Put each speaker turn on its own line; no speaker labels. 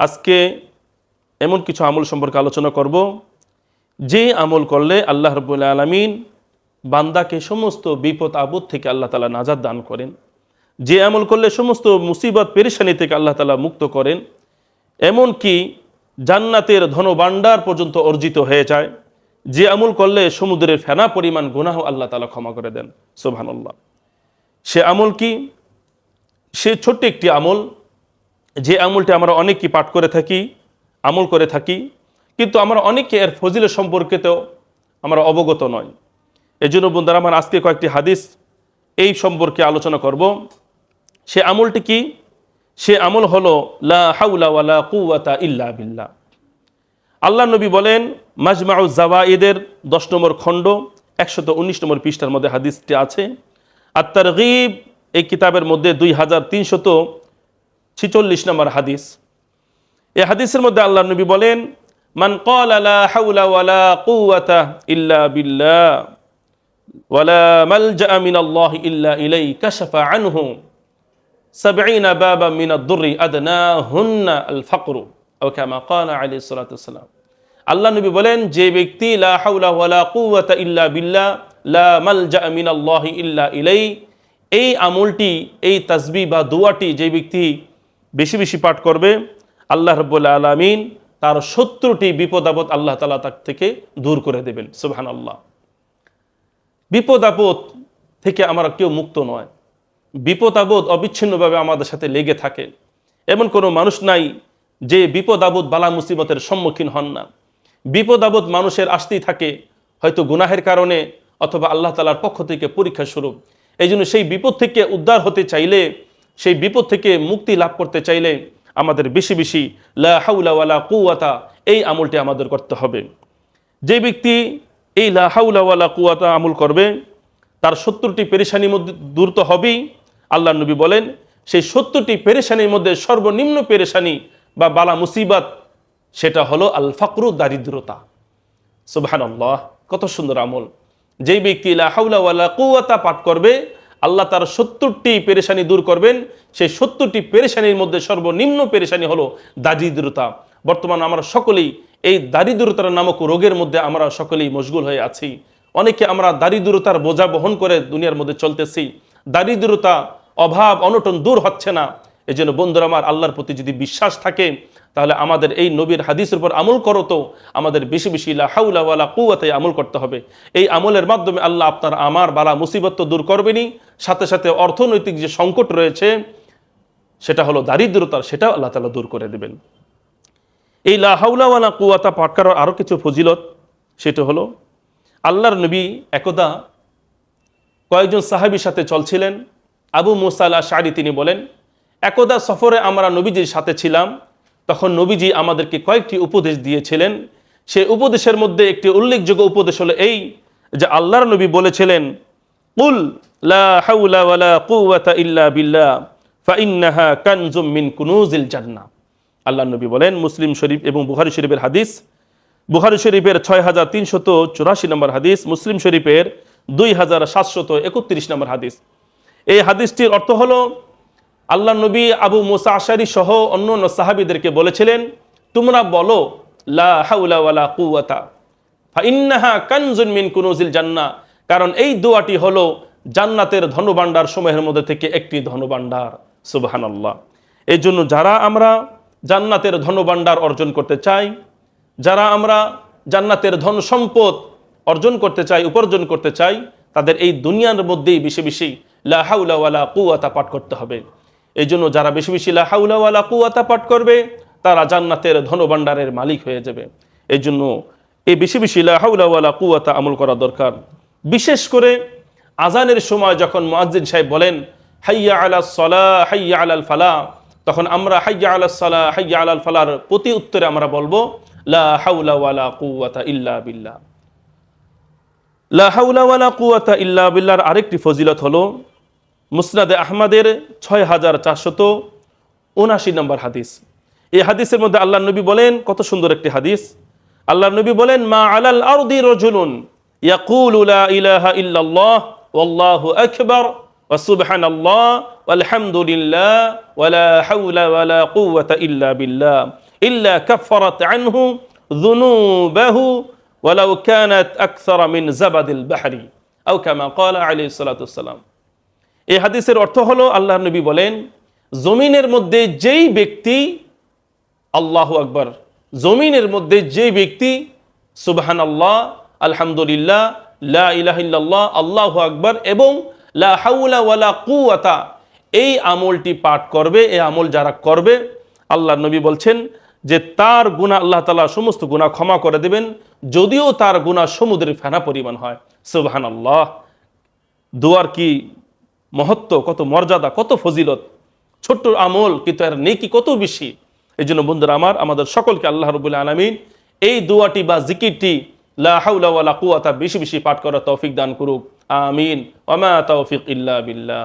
আজকে এমন কিছু আমল সম্পর্কে আলোচনা করব। যে আমল করলে আল্লাহ রবুল্লা আলমিন বান্দাকে সমস্ত বিপদ আপদ থেকে আল্লাহ তালা নাজাদ দান করেন। যে আমল করলে সমস্ত মুসিবত পেরেশানি থেকে আল্লাহ তালা মুক্ত করেন। এমনকি জান্নাতের ধনভাণ্ডার পর্যন্ত অর্জিত হয়ে যায়। যে আমল করলে সমুদ্রের ফেনা পরিমাণ গুনাহ আল্লাহ তালা ক্ষমা করে দেন। সোভানুল্লাহ সে আমল কি? সে ছোট্ট একটি আমল। যে আমলটি আমরা অনেকই পাঠ করে থাকি, আমল করে থাকি, কিন্তু আমরা অনেকে এর ফজিল সম্পর্কিতেও আমরা অবগত নয় এই জন্য বন্ধুরা, আমার আজকে কয়েকটি হাদিস এই সম্পর্কে আলোচনা করব। সে আমলটি কি? সে আমল হলো, লা হাউলা ওয়ালা কুওয়াতা ইল্লা বিল্লাহ। আল্লাহ নবী বলেন, মাজমাউ জাওয়াইদের দশ নম্বর খণ্ড, একশত উনিশ নম্বর পৃষ্ঠার মধ্যে হাদিসটি আছে। আর তার এই কিতাবের মধ্যে দুই হাজার তিনশত ছিচল্লিশ নম্বর হাদিস। এই হাদিসের মধ্যে আল্লাহ নবী বলেন, মান কল আলা হাউলা ওয়ালা কুওয়াতা ইল্লা বিল্লাহ ওয়ালা মালজা মিন আল্লাহ ইল্লা ইলাই কাশাফা আনহু সাবঈনা বাবা মিন আদ-দুররি আদনাহুন্না আল ফাকরু ও কামা ক্বালা আলাইহিস সালাতু ওয়াসসালাম নবী বলেন, যে ব্যক্তি লা হাওলা ওয়ালা কুওয়াতা ইল্লা বিল্লাহ, লা মালজা মিন আল্লাহ ইল্লা ইলাই, এই আমলটি, এই তাসবি বা দোয়াটি যে ব্যক্তি বেশি বেশি পাঠ করবে। আল্লাহ রব্বুল্লা আলমিন তার সত্তরটি বিপদ, আপদ আল্লাহ তালা তার থেকে দূর করে দেবেন। সুবহান আল্লাহ বিপদ, আপদ থেকে আমরা কেউ মুক্ত নয়। বিপদ, আপদ অবিচ্ছিন্নভাবে আমাদের সাথে লেগে থাকে। এমন কোনো মানুষ নাই যে বিপদ, আপদ, বালা, মুসিবতের সম্মুখীন হন না। বিপদ, আপদ মানুষের আসতেই থাকে, হয়তো গুনাহের কারণে অথবা আল্লাহ তালার পক্ষ থেকে পরীক্ষা স্বরূপ। এই জন্য সেই বিপদ থেকে উদ্ধার হতে চাইলে সেই বিপদ থেকে মুক্তি লাভ করতে চাইলে আমাদের বেশি বেশি লা হাউলা ওয়ালা কুয়াতা এই আমলটি আমাদের করতে হবে। যে ব্যক্তি এই লা হাউলা ওয়ালা কুয়াতা আমল করবে, তার সত্তরটি পেরেশানির মধ্যে দূর তো হবেই। আল্লাহ নবী বলেন, সেই সত্তরটি পেরেশানির মধ্যে সর্বনিম্ন পেরেশানি বা বালা মুসিবাত সেটা হলো আল ফাকরু দারিদ্রতা। সুবহান কত সুন্দর আমল। যেই ব্যক্তি লা হাউলা ওয়ালা কুয়াতা পাঠ করবে আল্লাহ তার সত্তরটি পেরেশানি দূর করবেন। সেই সত্তরটি পেরেশানির মধ্যে সর্বনিম্ন পেরেশানি হলো দারিদ্রতা। বর্তমান আমরা সকলেই এই দারিদ্রতার নামক রোগের মধ্যে আমরা সকলেই মশগুল হয়ে আছি। অনেকে আমরা দারিদ্রতার বোঝা বহন করে দুনিয়ার মধ্যে চলতেছি। দারিদ্রতা অভাব, অনটন দূর হচ্ছে না। এই জন্য বন্ধুরা আমার আল্লাহর প্রতি যদি বিশ্বাস থাকে, তাহলে আমাদের এই নবীর হাদিসের উপর আমল করো তো, আমাদের বেশি বেশি লা হাউলা কুয়াতে আমল করতে হবে। এই আমলের মাধ্যমে আল্লাহ আপনার আমার বালা মুসিবত তো দূর করবেনই। সাথে সাথে অর্থনৈতিক যে সংকট রয়েছে, সেটা হলো দারিদ্রতার, সেটাও আল্লাহ তালা দূর করে দেবেন। এই লা হাউলা কুয়াতা পাঠ করার আরও কিছু ফজিলত, সেটা হলো, আল্লাহর নবী একদা কয়েকজন সাহাবির সাথে চলছিলেন। আবু মুসাল্লা শাড়ি তিনি বলেন একদা সফরে আমরা নবীজির সাথে ছিলাম, তখন নবীজি আমাদেরকে কয়েকটি উপদেশ দিয়েছিলেন। সেই উপদেশের মধ্যে একটি উল্লেখযোগ্য উপদেশ হলো এই যে আল্লাহর নবী বলেছিলেন, কুল লা হাউলা ওয়ালা কুওয়াতা বিল্লাহ ফাইন্নাহা কানজুম কুনুজিল জান্নাহ। আল্লাহ নবী বলেন, মুসলিম শরীফ এবং বুহারি শরীফের হাদিস বুহারি শরীফের ছয় হাজার তিনশত চুরাশি নম্বর হাদিস, মুসলিম শরীফের দুই হাজার সাতশত একত্রিশ নম্বর হাদিস। এই হাদিসটির অর্থ হলো আল্লাহ নবী আবু মুসা আশারি সহ অন্য অন্য সাহাবিদেরকে বলেছিলেন, তোমরা বলো, লা কানজুন মিন জান্নাহ। কারণ এই দোয়াটি হলো জান্নাতের ধনভাণ্ডার সমূহের মধ্যে থেকে একটি ধনভাণ্ডার সুবহানাল্লাহ। এই জন্য যারা আমরা জান্নাতের ধনভাণ্ডার অর্জন করতে চাই, যারা আমরা জান্নাতের ধন সম্পদ অর্জন করতে চাই, উপার্জন করতে চাই, তাদের এই দুনিয়ার মধ্যেই বেশি বেশি লা হাউলা ওয়ালা কুয়াতা পাঠ করতে হবে। এই জন্য যারা বেশি বেশি লা হাউলা ওয়ালা কুয়াতা পাঠ করবে, তারা জান্নাতের ধনভাণ্ডারের মালিক হয়ে যাবে। এই জন্য এই বেশি বেশি লা হাউলা ওয়ালা কুয়াতা আমল করা দরকার। বিশেষ করে আজানের সময় যখন মুয়াজ্জিন সাহেব বলেন, হাইয়া আলা সলা, হাইয়া আলাল ফালা তখন আমরা হাইয়া আলা সলা, হাইয়া আলাল ফালার প্রতি উত্তরে আমরা বলব, লা হাউলা ওয়ালা কুওয়াতা ইল্লা বিল্লাহ লা হাউলা ওয়ালা কুওয়াতা ইল্লা বিল্লাহর আরেকটি ফজিলত হলো মুসনাদে আহমদের ছয় হাজার চারশত উনাশি নম্বর হাদিস। এই হাদিসের মধ্যে আল্লাহ নবী বলেন, কত সুন্দর একটি হাদিস। আল্লাহ নবী বলেন, মা আলাল আরদি রজুলুন ইয়াকুলু লা ইলাহা ইল্লাল্লাহ, ওয়াল্লাহু আকবার, ওয়া সুবহানাল্লাহ, ওয়ালহামদুলিল্লাহ, ওয়ালা হাওলা ওয়ালা কুওয়াতা ইল্লা বিল্লাহ, ইল্লা কাফারাত আনহু যুনুবাহু, ওয়ালাউ কানাত আকসারা মিন জাবাদিল বাহরি, আও কামা ক্বালা আলাইহিস সালাতু ওয়াসসালাম এই হাদিসের অর্থ হলো আল্লাহর নবী বলেন, জমিনের মধ্যে যেই ব্যক্তি, আল্লাহ আকবর, জমিনের মধ্যে যে ব্যক্তি সুবহান আল্লাহ আলহামদুলিল্লাহ, লা আল্লাহ আকবর, এবং লা কুয়াতা এই আমলটি পাঠ করবে, এই আমল যারা করবে, আল্লাহ নবী বলছেন যে তার গুণা আল্লাহ তালা সমস্ত গুণা ক্ষমা করে দেবেন, যদিও তার গুণা সমুদ্রের ফেনা পরিমাণ হয়। সুবহান আল্লাহ দোয়ার কি মহত্ব, কত মর্যাদা, কত ফজিলত, ছোট্ট আমল, কিন্তু এর নেকি কত বেশি? এই জন্য বন্ধুরা আমার, আমাদের সকলকে আল্লাহ রবুল্লা আলমিন এই দুয়াটি বা জিকিরটি লাহাউলা কুয়াতা বেশি বেশি পাঠ করার তৌফিক দান করুক। আমিন। ওমা তৌফিক ইল্লা বিল্লাহ।